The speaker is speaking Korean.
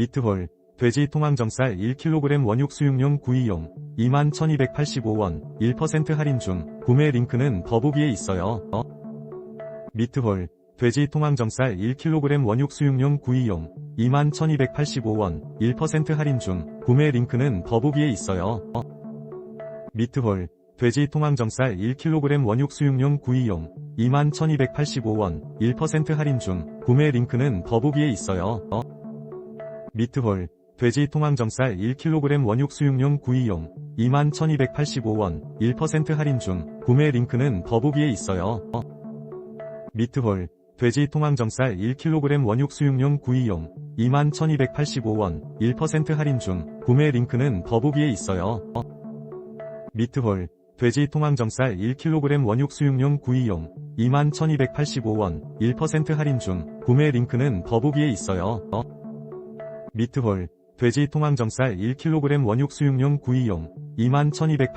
미트홀, 돼지 통황정살 1kg 원육 수육용 구이용 21,285원 1% 할인 중 구매 링크는 더보기에 있어요. 어? 미트홀, 돼지 통황정살 1kg 원육 수육용 구이용 21,285원 1% 할인 중 구매 링크는 더보기에 있어요. 어? 미트홀, 돼지 통황정살 1kg 원육 수육용 구이용 21,285원 1% 할인 중 구매 링크는 더보기에 있어요. 어? 미트홀, 돼지 통황정살 1kg 원육 수육용 구이용 21,285원 1% 할인 중 구매 링크는 더보기에 있어요. 어? 미트홀, 돼지 통황정살 1kg 원육 수육용 구이용 21,285원 1% 할인 중 구매 링크는 더보기에 있어요. 어? 미트홀, 돼지 통황정살 1kg 원육 수육용 구이용 21,285원 1% 할인 중 구매 링크는 더보기에 있어요. 어? 미트홀, 돼지 통황정살 1kg 원육 수육용 구이용 21,280